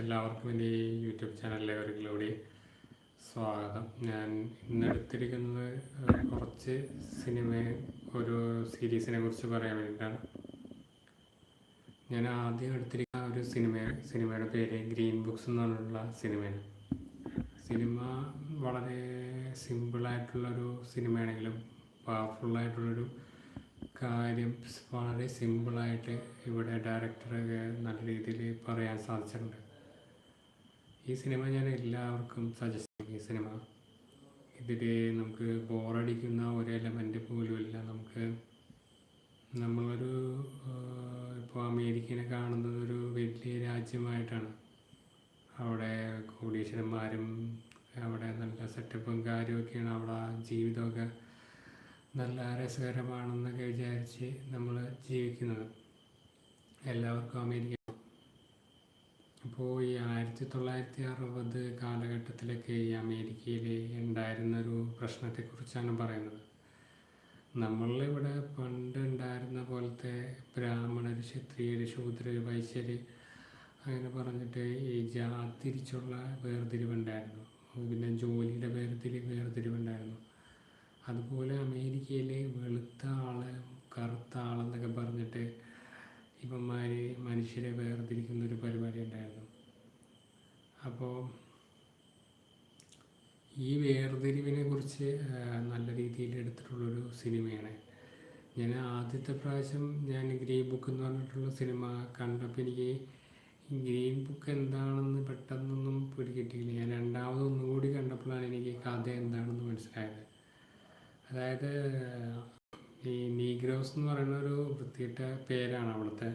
എല്ലാവർക്കും എന്റെ ഈ യൂട്യൂബ് ചാനലിലെ ഒരിക്കലൂടെ സ്വാഗതം. ഞാൻ ഇന്നെടുത്തിരിക്കുന്നത് കുറച്ച് സിനിമ ഒരു സീരീസിനെ കുറിച്ച് പറയാൻ വേണ്ടിയിട്ടാണ്. ഞാൻ ആദ്യം എടുത്തിരിക്കുന്ന ഒരു സിനിമ സിനിമയുടെ പേര് ഗ്രീൻ ബുക്സ് എന്ന് പറഞ്ഞിട്ടുള്ള സിനിമയാണ്. സിനിമ വളരെ സിമ്പിളായിട്ടുള്ളൊരു സിനിമയാണെങ്കിലും പവർഫുള്ളായിട്ടുള്ളൊരു കാര്യം വളരെ സിമ്പിളായിട്ട് ഇവിടെ ഡയറക്ടറൊക്കെ നല്ല രീതിയിൽ പറയാൻ സാധിച്ചിട്ടുണ്ട്. ഈ സിനിമ ഞാൻ എല്ലാവർക്കും സജസ്റ്റ് ചെയ്യും. ഈ സിനിമ ഇതിൽ നമുക്ക് ബോറടിക്കുന്ന ഒരു എലമെന്റ് പോലുമില്ല നമുക്ക് നമ്മളൊരു ഇപ്പോൾ അമേരിക്കനെ കാണുന്നത് ഒരു വലിയ രാജ്യമായിട്ടാണ്. അവിടെ കോടീശ്വരന്മാരും അവിടെ നല്ല സെറ്റപ്പും കാര്യമൊക്കെയാണ്. അവിടെ ജീവിതമൊക്കെ നല്ല രസകരമാണെന്നൊക്കെ വിചാരിച്ച് നമ്മൾ ജീവിക്കുന്നത്. എല്ലാവർക്കും അമേരിക്ക അപ്പോൾ ഈ ആയിരത്തി തൊള്ളായിരത്തി അറുപത് കാലഘട്ടത്തിലൊക്കെ ഈ അമേരിക്കയിൽ ഉണ്ടായിരുന്നൊരു പ്രശ്നത്തെക്കുറിച്ചാണ് പറയുന്നത്. നമ്മളിവിടെ പണ്ട് ഉണ്ടായിരുന്ന പോലത്തെ ബ്രാഹ്മണർ ക്ഷത്രിയർ ശൂദ്രർ വൈശ്യർ അങ്ങനെ പറഞ്ഞിട്ട് ഈ ജാതിരിച്ചുള്ള വേർതിരിവുണ്ടായിരുന്നു. പിന്നെ ജോലിയുടെ വേർതിരിവ് വേർതിരിവുണ്ടായിരുന്നു. അതുപോലെ അമേരിക്കയിൽ വെളുത്ത ആൾ കറുത്ത ആളെന്നൊക്കെ പറഞ്ഞിട്ട് ഇവന്മാർ മനുഷ്യരെ വേർതിരിക്കുന്ന ഒരു പരിപാടി ഉണ്ടായിരുന്നു. അപ്പോൾ ഈ വേർതിരിവിനെ കുറിച്ച് നല്ല രീതിയിൽ എടുത്തിട്ടുള്ളൊരു സിനിമയാണ്. ഞാൻ ആദ്യത്തെ പ്രാവശ്യം ഞാൻ ഗ്രീൻ ബുക്ക് എന്ന് പറഞ്ഞിട്ടുള്ള സിനിമ കണ്ടപ്പോൾ എനിക്ക് ഗ്രീൻ ബുക്ക് എന്താണെന്ന് പെട്ടെന്നൊന്നും പിടികിട്ടിയില്ല ഞാൻ രണ്ടാമത് ഒന്നുകൂടി കണ്ടപ്പോഴാണ് എനിക്ക് കഥ എന്താണെന്ന് മനസ്സിലായത്. അതായത് ഈ നീഗ്രോസ് എന്ന് പറയുന്ന ഒരു വൃത്തിയിട്ട പേരാണ് അവിടുത്തെ.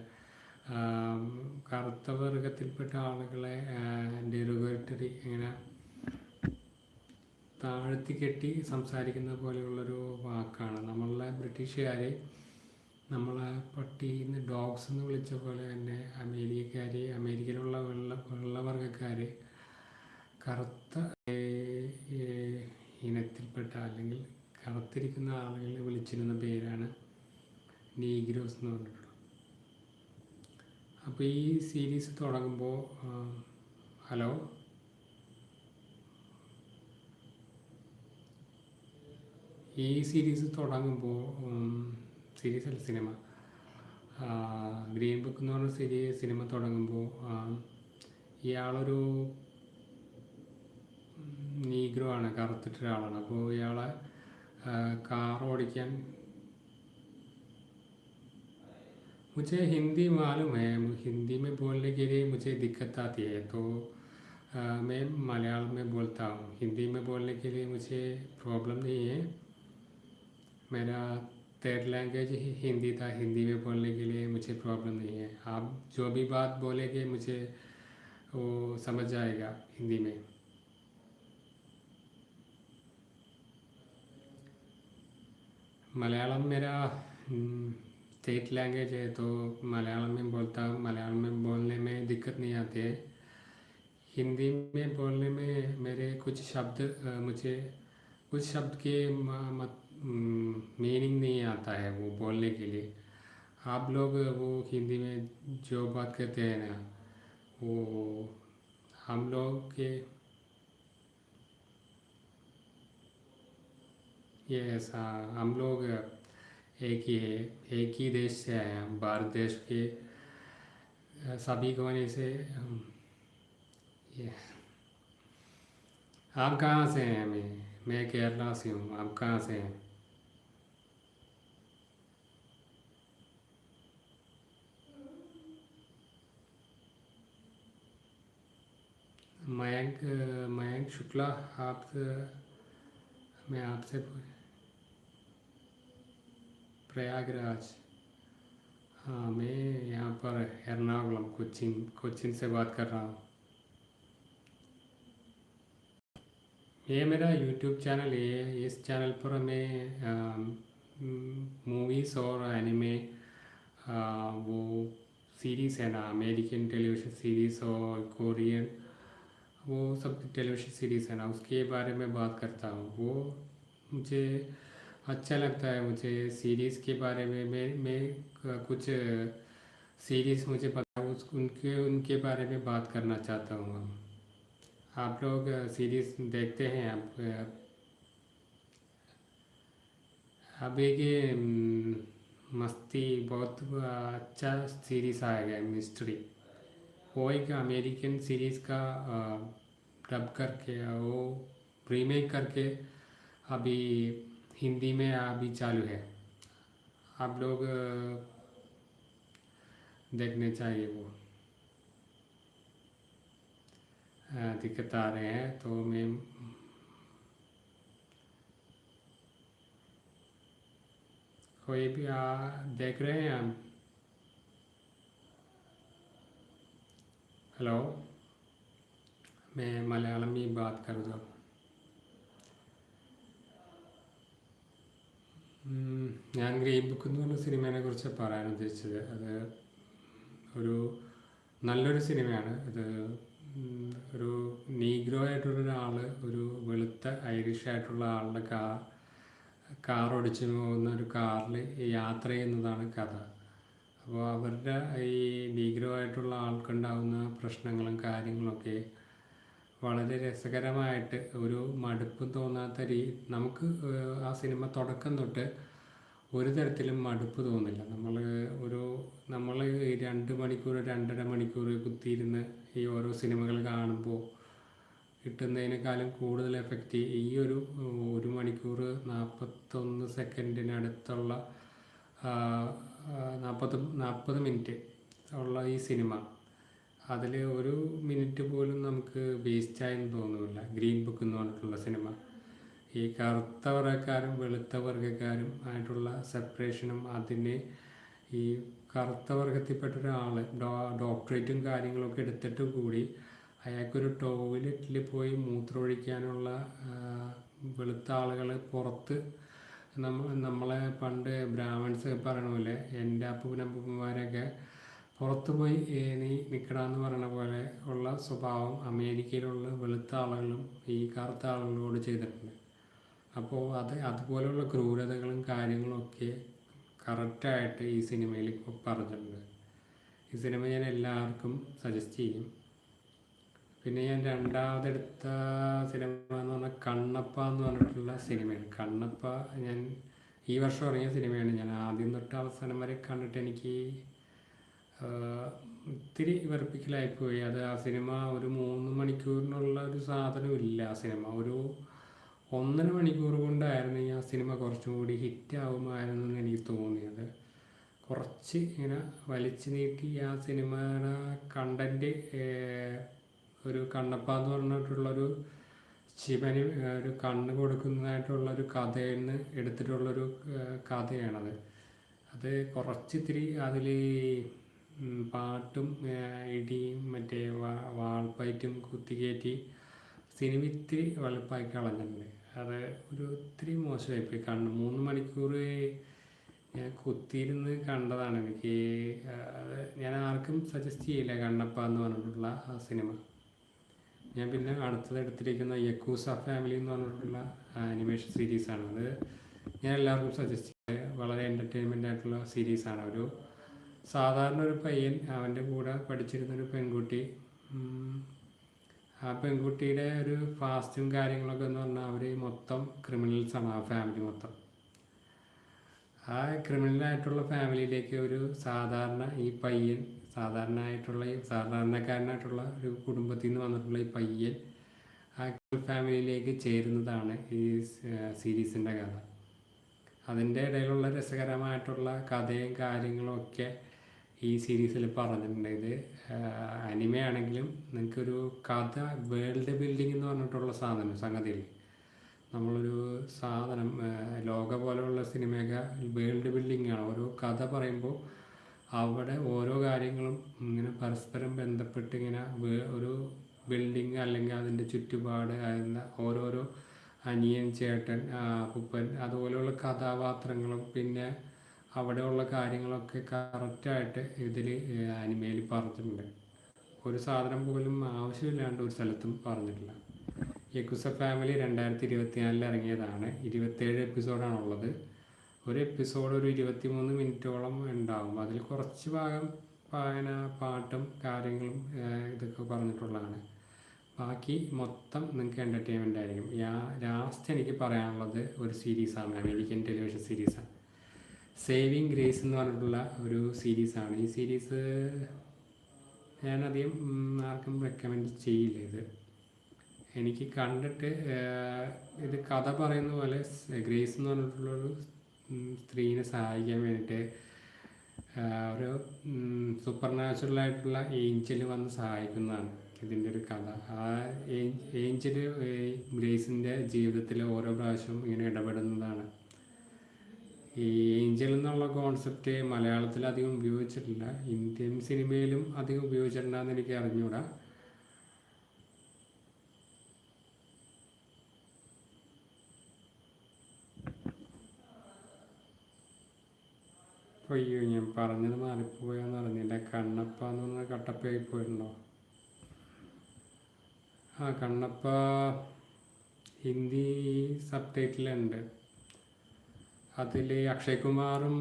കറുത്ത വർഗത്തിൽപ്പെട്ട ആളുകളെ ഡെറുഗേറ്ററി ഇങ്ങനെ താഴ്ത്തി കെട്ടി സംസാരിക്കുന്ന പോലെയുള്ളൊരു വാക്കാണ്. നമ്മളെ ബ്രിട്ടീഷുകാർ നമ്മളെ പട്ടീന്ന് ഡോഗ്സ് എന്ന് വിളിച്ച പോലെ തന്നെ അമേരിക്കക്കാർ അമേരിക്കയിലുള്ള വെള്ള വെള്ളവർഗക്കാർ കറുത്ത ഇനത്തിൽപ്പെട്ട അല്ലെങ്കിൽ കറുത്തിരിക്കുന്ന ആളുകളെ വിളിച്ചിരുന്ന പേരാണ് നീഗ്രോസ് എന്ന് പറഞ്ഞിട്ടുള്ളത്. അപ്പോൾ ഈ സീരീസ് തുടങ്ങുമ്പോൾ ഹലോ? ഈ സീരീസ് തുടങ്ങുമ്പോൾ സീരീസ് അല്ല സിനിമ ഗ്രീൻ ബുക്ക് എന്ന് പറഞ്ഞ സീരീസ് സിനിമ തുടങ്ങുമ്പോൾ ഇയാളൊരു നീഗ്രോ ആണ് കറുത്തിട്ടൊരാളാണ്. അപ്പോൾ ഇയാളെ കാർ ഓടിക്കാൻ मुझे हिंदी मालूम है। हिंदी में बोलने के लिए मुझे दिक्कत आती है तो आ, मैं मलयालम में बोलता हूँ। हिंदी में बोलने के लिए मुझे प्रॉब्लम नहीं है। मेरा थर्ड लैंग्वेज हिंदी था। हिंदी में बोलने के लिए मुझे प्रॉब्लम नहीं है। आप जो भी बात बोलेंगे मुझे वो समझ जाएगा हिंदी में। मलयालम मेरा स्टेट लैंग्वेज है तो मलयालम में बोलता हूँ मलयालम में बोलने में दिक्कत नहीं आती है। हिंदी में बोलने में मेरे कुछ शब्द मुझे कुछ शब्द के मत मीनिंग नहीं आता है वो बोलने के लिए। आप लोग वो हिंदी में जो बात करते हैं ना, वो हम लोग के ये ऐसा, हम लोग एक ही है, एक ही देश से आए हैं हम, भारत देश के सभी कोने से हम, ये। आप कहाँ से हैं? मैं मैं केरला से हूँ, आप कहाँ से हैं? मयंक मयंक शुक्ला, आप मैं आपसे पूछ- प्रयागराज। हाँ मैं यहाँ पर एर्नाकुलम कोचिन कोचिन से बात कर रहा हूँ। ये मेरा यूट्यूब चैनल है। इस चैनल पर मैं मूवीज़ और एनिमे वो सीरीज़ है ना अमेरिकन टेलीविज़न सीरीज़ और कोरियन वो सब टेलीविज़न सीरीज़ है ना, उसके बारे में बात करता हूँ। वो मुझे अच्छा लगता है मुझे सीरीज़ के बारे में। मैं मैं कुछ सीरीज़ मुझे पता उस उनके उनके बारे में बात करना चाहता हूँ आप लोग सीरीज़ देखते हैं आप एक हम्म, मस्ती बहुत अच्छा सीरीज़ आया गया मिस्ट्री वो एक अमेरिकन सीरीज़ का डब करके वो रीमेक करके अभी हिंदी में अभी चालू है। आप लोग देखने चाहिए वो। दिक्कत आ रहे हैं तो मैं कोई भी आ, देख रहे हैं हम हेलो मैं मलयालम में बात कर रहा हूँ। ഞാൻ ഗ്രീൻ ബുക്ക് എന്ന് പറഞ്ഞ സിനിമയെ കുറിച്ച് പറയാൻ ഉദ്ദേശിച്ചത്. അത് ഒരു നല്ലൊരു സിനിമയാണ്. അത് ഒരു നീഗ്രോ ആയിട്ടുള്ള ഒരാൾ ഒരു വെളുത്ത ഐറിഷ് ആയിട്ടുള്ള ആളുടെ കാർ കാർ ഓടിച്ചു പോകുന്ന ഒരു കാറിൽ യാത്ര ചെയ്യുന്നതാണ് കഥ. അപ്പോൾ അവരുടെ ഈ നീഗ്രോ ആയിട്ടുള്ള ആൾക്കുണ്ടാകുന്ന പ്രശ്നങ്ങളും കാര്യങ്ങളൊക്കെ വളരെ രസകരമായിട്ട് ഒരു മടുപ്പ് തോന്നാത്ത രീ നമുക്ക് ആ സിനിമ തുടക്കം തൊട്ട് ഒരു തരത്തിലും മടുപ്പ് തോന്നില്ല. നമ്മൾ ഒരു നമ്മൾ രണ്ട് മണിക്കൂർ രണ്ടര മണിക്കൂർ കുത്തിയിരുന്ന് ഈ ഓരോ സിനിമകൾ കാണുമ്പോൾ കിട്ടുന്നതിനേക്കാളും കൂടുതൽ എഫക്റ്റ് ഈ ഒരു ഒരു മണിക്കൂർ നാൽപ്പത്തൊന്ന് സെക്കൻഡിനടുത്തുള്ള നാൽപ്പത് നാൽപ്പത് മിനിറ്റ് ഉള്ള ഈ സിനിമ അതിൽ ഒരു മിനിറ്റ് പോലും നമുക്ക് വേസ്റ്റായെന്ന് തോന്നുന്നില്ല. ഗ്രീൻ ബുക്ക് എന്ന് പറഞ്ഞിട്ടുള്ള സിനിമ ഈ കറുത്ത വർഗക്കാരും വെളുത്ത വർഗക്കാരും ആയിട്ടുള്ള സെപ്പറേഷനും അതിനെ ഈ കറുത്ത വർഗത്തിൽപ്പെട്ട ഒരാൾ ഡോ ഡോക്ടറേറ്റും കാര്യങ്ങളൊക്കെ എടുത്തിട്ട് കൂടി അയാൾക്കൊരു ടോയ്ലറ്റിൽ പോയി മൂത്രമൊഴിക്കാനുള്ള വെളുത്ത ആളുകൾ പുറത്ത് നമ്മൾ നമ്മളെ പണ്ട് ബ്രാഹ്മൺസ് പറയണ പോലെ എന്റെ അപ്പൂപ്പനപ്പൂപ്പന്മാരൊക്കെ പുറത്ത് പോയി ഏ, നീ നിൽക്കണമെന്ന് പറയണ പോലെ ഉള്ള സ്വഭാവം അമേരിക്കയിലുള്ള വെളുത്ത ആളുകളും ഈ കറുത്ത ആളുകളോട് ചെയ്തിട്ടുണ്ട്. അപ്പോൾ അത് അതുപോലെയുള്ള ക്രൂരതകളും കാര്യങ്ങളും ഒക്കെ കറക്റ്റായിട്ട് ഈ സിനിമയിൽ പറഞ്ഞിട്ടുണ്ട്. ഈ സിനിമ ഞാൻ എല്ലാവർക്കും സജസ്റ്റ് ചെയ്യും. പിന്നെ ഞാൻ രണ്ടാമതെടുത്ത സിനിമ എന്ന് പറഞ്ഞാൽ കണ്ണപ്പ എന്ന് പറഞ്ഞിട്ടുള്ള സിനിമയാണ്. കണ്ണപ്പ ഞാൻ ഈ വർഷം ഇറങ്ങിയ സിനിമയാണ്. ഞാൻ ആദ്യം തൊട്ട് അവസാനം വരെ കണ്ടിട്ട് എനിക്ക് ഇത്തിരി വെറുപ്പിക്കലായിപ്പോയി. അത് ആ സിനിമ ഒരു മൂന്ന് മണിക്കൂറിനുള്ള ഒരു സാധനമില്ല ആ സിനിമ. ഒരു ഒന്നര മണിക്കൂർ കൊണ്ടായിരുന്നു ആ സിനിമ കുറച്ചും കൂടി ഹിറ്റ് ആവുമായിരുന്നു എന്ന് എനിക്ക് തോന്നിയത്. കുറച്ച് ഇങ്ങനെ വലിച്ചു നീട്ടി ആ സിനിമയുടെ കണ്ടന്റ് ഒരു കണ്ണപ്പ എന്ന് പറഞ്ഞിട്ടുള്ളൊരു ശിവന് ഒരു കണ്ണ് കൊടുക്കുന്നതായിട്ടുള്ളൊരു കഥയിൽ നിന്ന് എടുത്തിട്ടുള്ളൊരു കഥയാണത്. അത് കുറച്ചിത്തിരി അതിൽ പാട്ടും ഇടിയും മറ്റേ വാൾപ്പയറ്റും കുത്തിക്കയറ്റി സിനിമ ഇത്തിരി വെളുപ്പായി കളഞ്ഞിട്ടുണ്ട്. അത് ഒരു ഒത്തിരി മോശമായിപ്പോയി കണ്ണ് മൂന്ന് മണിക്കൂർ ഞാൻ കുത്തിയിരുന്ന് കണ്ടതാണ് എനിക്ക്. അത് ഞാൻ ആർക്കും സജസ്റ്റ് ചെയ്യില്ല കണ്ണപ്പ എന്ന് പറഞ്ഞിട്ടുള്ള ആ സിനിമ. ഞാൻ പിന്നെ അടുത്തത് എടുത്തിരിക്കുന്ന യക്കൂസ ഫാമിലി എന്ന് പറഞ്ഞിട്ടുള്ള അനിമേഷൻ സീരീസാണ് അത് ഞാൻ എല്ലാവർക്കും സജസ്റ്റ് ചെയ്യുന്നത് വളരെ എന്റർടൈൻമെന്റ് ആയിട്ടുള്ള സീരീസാണ് ഒരു സാധാരണ ഒരു പയ്യൻ അവന്റെ കൂടെ പഠിച്ചിരുന്ന ഒരു പെൺകുട്ടി. ആ പെൺകുട്ടിയുടെ ഒരു ഫാസ്റ്റും കാര്യങ്ങളൊക്കെ എന്ന് പറഞ്ഞാൽ അവർ മൊത്തം ക്രിമിനൽസാണ് ആ ഫാമിലി മൊത്തം. ആ ക്രിമിനലായിട്ടുള്ള ഫാമിലിയിലേക്ക് ഒരു സാധാരണ ഈ പയ്യൻ സാധാരണ ആയിട്ടുള്ള സാധാരണക്കാരനായിട്ടുള്ള ഒരു കുടുംബത്തിൽ നിന്ന് വന്നിട്ടുള്ള ഈ പയ്യൻ ആ ഫാമിലിയിലേക്ക് ചേരുന്നതാണ് ഈ സീരീസിന്റെ കഥ. അതിന്റെ ഇടയിലുള്ള രസകരമായിട്ടുള്ള കഥയും കാര്യങ്ങളും ഒക്കെ ഈ സീരീസിൽ പറഞ്ഞിട്ടുണ്ടായത്. അനിമ അനിമയാണെങ്കിലും നിങ്ങൾക്കൊരു കഥ വേൾഡ് ബിൽഡിംഗ് എന്ന് പറഞ്ഞിട്ടുള്ള സാധനം സംഗതിയിൽ നമ്മളൊരു സാധനം ലോക പോലെയുള്ള സിനിമയൊക്കെ വേൾഡ് ബിൽഡിംഗ് ആണ്. ഓരോ കഥ പറയുമ്പോൾ അവിടെ ഓരോ കാര്യങ്ങളും ഇങ്ങനെ പരസ്പരം ബന്ധപ്പെട്ട് ഇങ്ങനെ ഒരു ബിൽഡിങ് അല്ലെങ്കിൽ അതിന്റെ ചുറ്റുപാട് അതിന്റെ ഓരോരോ അനിയൻ ചേട്ടൻ കുപ്പൻ അതുപോലെയുള്ള കഥാപാത്രങ്ങളും പിന്നെ അവിടെയുള്ള കാര്യങ്ങളൊക്കെ കറക്റ്റായിട്ട് ഇതിൽ അനിമയിൽ പറഞ്ഞിട്ടുണ്ട്. ഒരു സാധനം പോലും ആവശ്യമില്ലാണ്ട് ഒരു സ്ഥലത്തും പറഞ്ഞിട്ടില്ല. യക്കുസ ഫാമിലി രണ്ടായിരത്തി ഇരുപത്തിനാലിൽ ഇറങ്ങിയതാണ് ഇരുപത്തേഴ് എപ്പിസോഡാണുള്ളത് ഒരു എപ്പിസോഡ് ഒരു ഇരുപത്തി മൂന്ന് മിനിറ്റോളം ഉണ്ടാവും. അതിൽ കുറച്ച് ഭാഗം വായന പാട്ടും കാര്യങ്ങളും ഇതൊക്കെ പറഞ്ഞിട്ടുള്ളതാണ്. ബാക്കി മൊത്തം നിങ്ങൾക്ക് എന്റർടൈൻമെന്റ് ആയിരിക്കും. ലാസ്റ്റ് എനിക്ക് പറയാനുള്ളത് ഒരു സീരീസാണ് അമേരിക്കൻ ടെലിവിഷൻ സീരീസാണ് സേവിങ് ഗ്രേസ് എന്ന് പറഞ്ഞിട്ടുള്ള ഒരു സീരീസാണ് ഈ സീരീസ് ഞാനധികം ആർക്കും റെക്കമെൻഡ് ചെയ്യില്ല ഇത്. എനിക്ക് കണ്ടിട്ട് ഇത് കഥ പറയുന്ന പോലെ ഗ്രേസ് എന്ന് പറഞ്ഞിട്ടുള്ളൊരു സ്ത്രീനെ സഹായിക്കാൻ വേണ്ടിയിട്ട് ഒരു സൂപ്പർ നാച്ചുറലായിട്ടുള്ള ഏഞ്ചൽ വന്ന് സഹായിക്കുന്നതാണ് ഇതിന്റെ ഒരു കഥ. ആ ഏഞ്ചൽ ഗ്രേസിന്റെ ജീവിതത്തിൽ ഓരോ പ്രാവശ്യവും ഇങ്ങനെ ഇടപെടുന്നതാണ്. ഈ ഏഞ്ചൽ എന്നുള്ള കോൺസെപ്റ്റ് മലയാളത്തിൽ അധികം ഉപയോഗിച്ചിട്ടില്ല. ഇന്ത്യൻ സിനിമയിലും അധികം ഉപയോഗിച്ചിട്ടുണ്ടെന്ന് എനിക്ക് അറിഞ്ഞൂടാ. അയ്യോ ഞാൻ പറഞ്ഞത് മാറിപ്പോയെന്ന് അറിഞ്ഞില്ല. കണ്ണപ്പ എന്ന് പറഞ്ഞ കട്ടപ്പയായി പോയിട്ടുണ്ടോ? ആ കണ്ണപ്പ. ഹിന്ദി സബ് ടൈറ്റിലുണ്ട് അതിൽ അക്ഷയ് കുമാറും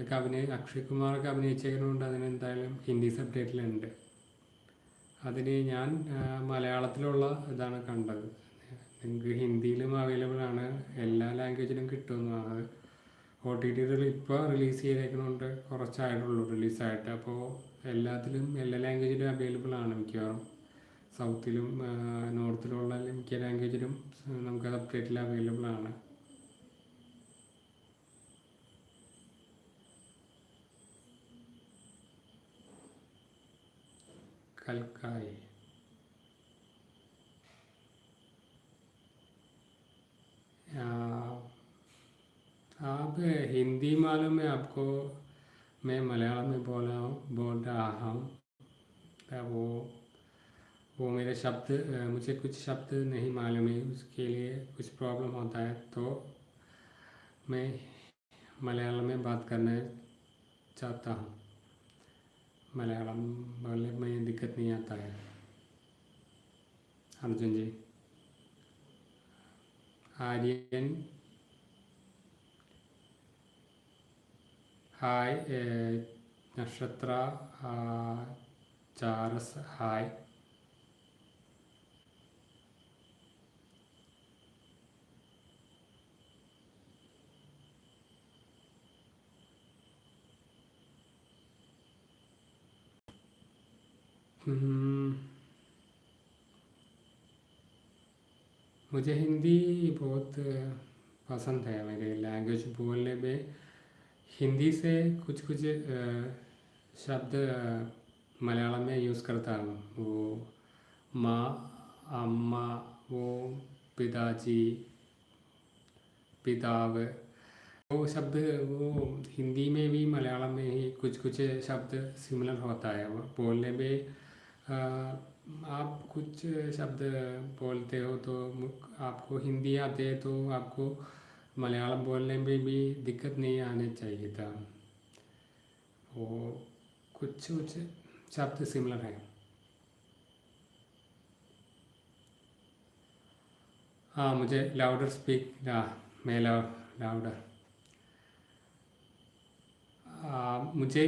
ഒക്കെ അഭിനയ അക്ഷയ് കുമാറൊക്കെ അഭിനയിച്ചേക്കുന്നതുകൊണ്ട് അതിന് എന്തായാലും ഹിന്ദി സബ് ടൈറ്റിലുണ്ട് അതിന് ഞാൻ മലയാളത്തിലുള്ള ഇതാണ് കണ്ടത്. നിങ്ങൾക്ക് ഹിന്ദിയിലും അവൈലബിൾ ആണ്. എല്ലാ ലാംഗ്വേജിലും കിട്ടുന്നതാണ് ഒ ടി ടി ഇപ്പോൾ റിലീസ് ചെയ്തേക്കുന്നതുകൊണ്ട് കുറച്ചായിട്ടുള്ളൂ റിലീസായിട്ട് അപ്പോൾ എല്ലാത്തിലും എല്ലാ ലാംഗ്വേജിലും അവൈലബിൾ ആണ് മിക്കവാറും. സൗത്തിലും നോർത്തിലുള്ള മിക്ക ലാംഗ്വേജിലും നമുക്ക് സബ്ടൈറ്റിൽ അവൈലബിൾ ആണ്. कलकारी आप हिंदी मालूम है आपको? मैं मलयालम में बोल रहा हूँ, बोल रहा हूँ। वो वो मेरे शब्द, मुझे कुछ शब्द नहीं मालूम है, उसके लिए कुछ प्रॉब्लम होता है तो मैं मलयालम में बात करना चाहता हूँ। मलयालम बोलने में दिक्कत नहीं आता है अर्जुन जी ആര്യൻ ഹായ് ഏഹ്, നക്ഷത്ര ആ, ചാറസ് ഹായ് मुझे हिंदी बहुत पसंद है मेरे लैंग्वेज बोलने में। हिंदी से कुछ कुछ शब्द मलयालम में यूज़ करता हूँ। वो माँ, अम्मा, वो पिताजी, पिताव। वो शब्द, वो हिंदी में भी मलयालम में ही कुछ कुछ शब्द सिमिलर होता है। वो बोलने में आप कुछ शब्द बोलते हो तो आपको हिंदी आते है तो आपको मलयालम बोलने में भी दिक्कत नहीं आने चाहिए था। वो कुछ कुछ शब्द सिमिलर है। हाँ मुझे लाउडर स्पीक मैं लाउडर मुझे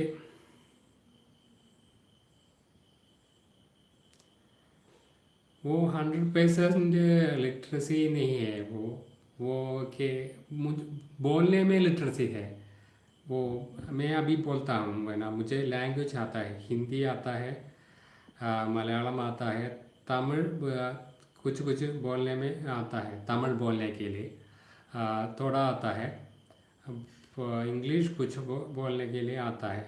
वो हंड्रेड परसेंट लिटरेसी नहीं है वो वो के मुझ बोलने में लिटरेसी है। वो मैं अभी बोलता हूँ है ना मुझे लैंग्वेज आता है हिंदी आता है मलयालम आता है तमिल कुछ कुछ बोलने में आता है तमिल बोलने के लिए आ, थोड़ा आता है इंग्लिश कुछ बो, बोलने के लिए आता है।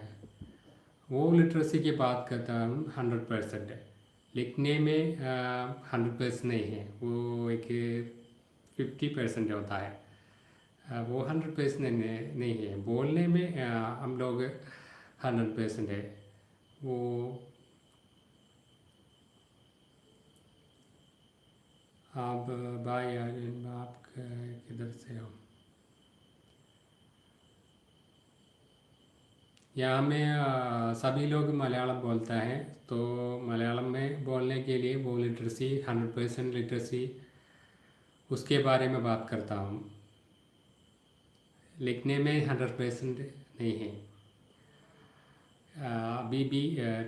वो लिटरेसी की बात करता हूँ हंड्रेड परसेंट लिखने में हंड्रेड परसेंट नहीं है। वो एक फिफ्टी परसेंट होता है। वो हंड्रेड परसेंट नहीं, है बोलने में हम लोग हंड्रेड परसेंट है। वो आप भाई आप किधर से हो? यहाँ में सभी लोग मलयालम बोलता है। तो मलयालम में बोलने के लिए वो लिटरेसी हंड्रेड परसेंट लिटरेसी उसके बारे में बात करता हूँ। लिखने में हंड्रेड परसेंट नहीं है। अभी भी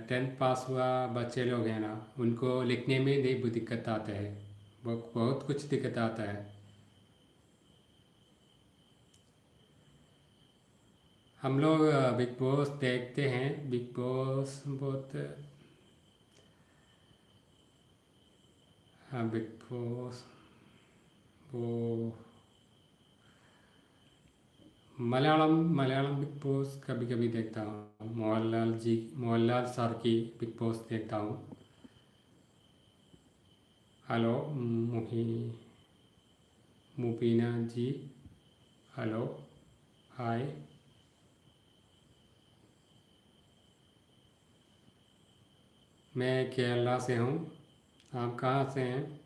टेंथ पास हुआ, बच्चे लोग हैं ना, उनको लिखने में नहीं दिक्कत आता है। बहुत कुछ दिक्कत आता है। हम लोग बिग बॉस देखते हैं। बिग बॉस बहुत हाँ बिग बॉस, वो मलयालम मलयालम बिग बॉस कभी कभी देखता हूँ। मोहनलाल जी, मोहनलाल सर की बिग बॉस देखता हूँ। हेलो, मुही, मुबीना जी, हेलो, हाय। मैं केरला से हूँ। आप कहाँ से हैं?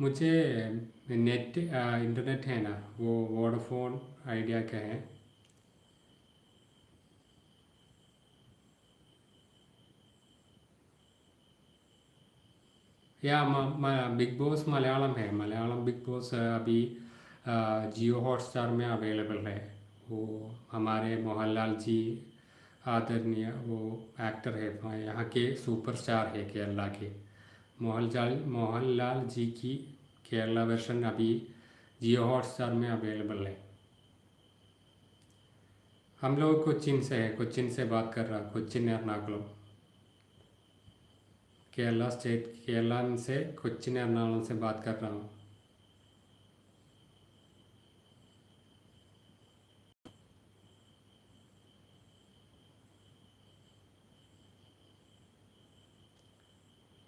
मुझे नेट इंटरनेट है ना, वो वोडाफोन आइडिया का है। या बिग बॉस मलयालम है। मलयालम बिग बॉस अभी जियो हॉटस्टार में अवेलेबल है। वो हमारे मोहनलाल जी आदरणीय वो एक्टर है यहाँ के सुपरस्टार है केरला के। मोहनलाल मोहनलाल जी की केरला वर्षन अभी जियो हॉटस्टार में अवेलेबल है। हम लोग कोचिन से है कोचिन से बात कर रहा कोचिन एर्नाकुलम। केरला स्टेट केरला से कोचिन एर्नाकुलम से बात कर रहा हूँ।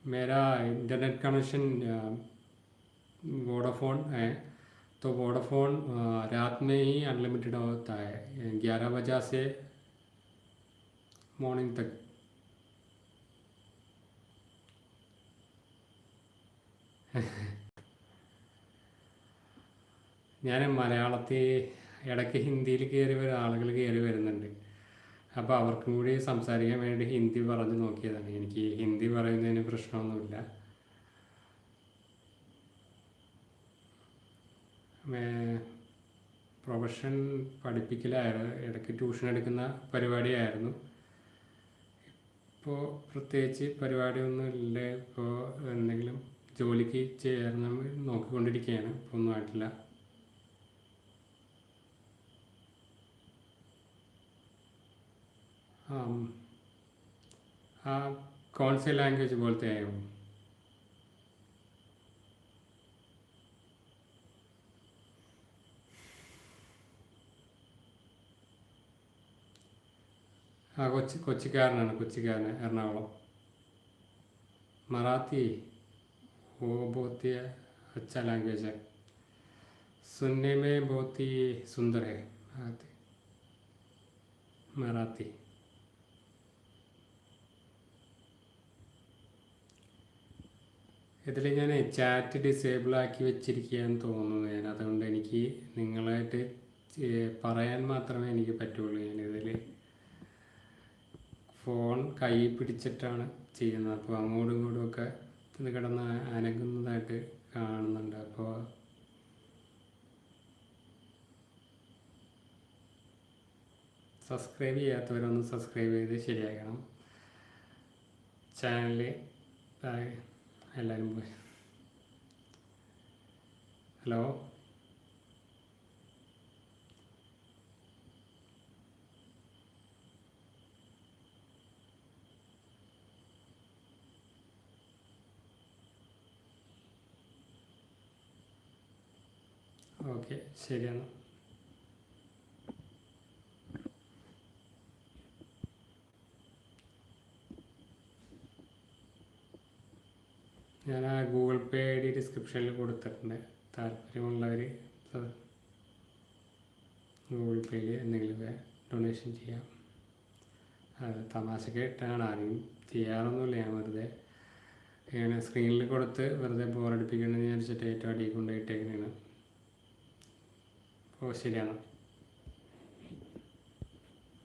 मेरा इंटरनेट कनेक्शन वोडाफोन है तो वोडाफोन रात में ही अनलिमिटेड होता है ग्यारह बजे से मॉर्निंग तक ഞാൻ മലയാളത്തിൽ ഇടയ്ക്ക് ഹിന്ദിയിൽ കയറി വരുന്ന ആളുകൾ കയറി വരുന്നുണ്ട് അപ്പോൾ അവർക്കും കൂടി സംസാരിക്കാൻ വേണ്ടി ഹിന്ദി പറഞ്ഞു നോക്കിയതാണ്. എനിക്ക് ഹിന്ദി പറയുന്നതിന് പ്രശ്നമൊന്നുമില്ല. പ്രൊഫഷൻ പഠിപ്പിക്കലായിരുന്നു. ഇടയ്ക്ക് ട്യൂഷൻ എടുക്കുന്ന പരിപാടിയായിരുന്നു. ഇപ്പോൾ പ്രത്യേകിച്ച് പരിപാടിയൊന്നും ഇല്ല ഇപ്പോൾ എന്തെങ്കിലും ജോലിക്ക് ചേർന്ന് നോക്കിക്കൊണ്ടിരിക്കുകയാണ്. ഇപ്പോൾ ഒന്നും ആയിട്ടില്ല. आप कौन से लैंग्वेज बोलते हैं वो ആ കൊച്ചി കൊച്ചിക്കാരനാണ് കൊച്ചിക്കാരൻ എറണാകുളം मराठी वो बहुत ही अच्छा लैंग्वेज है सुनने में बहुत ही सुंदर है मराठी ഇതിൽ ഞാൻ ചാറ്റ് ഡിസേബിൾ ആക്കി വെച്ചിരിക്കുകയെന്ന് തോന്നുന്നു. ഞാൻ അതുകൊണ്ട് എനിക്ക് നിങ്ങളായിട്ട് പറയാൻ മാത്രമേ എനിക്ക് പറ്റുള്ളൂ. ഞാനിതിൽ ഫോൺ കൈ പിടിച്ചിട്ടാണ് ചെയ്യുന്നത്. അപ്പോൾ അങ്ങോട്ടും ഇങ്ങോട്ടും ഒക്കെ ഇത് കിടന്ന് അനങ്ങുന്നതായിട്ട് കാണുന്നുണ്ട്. അപ്പോൾ സബ്സ്ക്രൈബ് ചെയ്യാത്തവരൊന്ന് സബ്സ്ക്രൈബ് ചെയ്ത് ശരിയാക്കണം. Channel എല്ലാവരും പോയി ഹലോ ഓക്കെ ശരിയാണ് ഡിസ്ക്രിപ്ഷനിൽ കൊടുത്തിട്ടുണ്ട്. താല്പര്യമുള്ളവർ ഗൂഗിൾ പേയിൽ എന്തെങ്കിലുമൊക്കെ ഡൊണേഷൻ ചെയ്യാം. അത് തമാശ കേട്ടാണ് ആരെയും ചെയ്യാറൊന്നുമില്ല. ഞാൻ വെറുതെ ഇങ്ങനെ സ്ക്രീനിൽ കൊടുത്ത് വെറുതെ ബോറടിപ്പിക്കണമെന്ന് വിചാരിച്ചിട്ട് ഏറ്റവും അടിയിൽ കൊണ്ടുപോയിട്ടേക്കുന്നതാണ് ഓ ശരിയാണ്.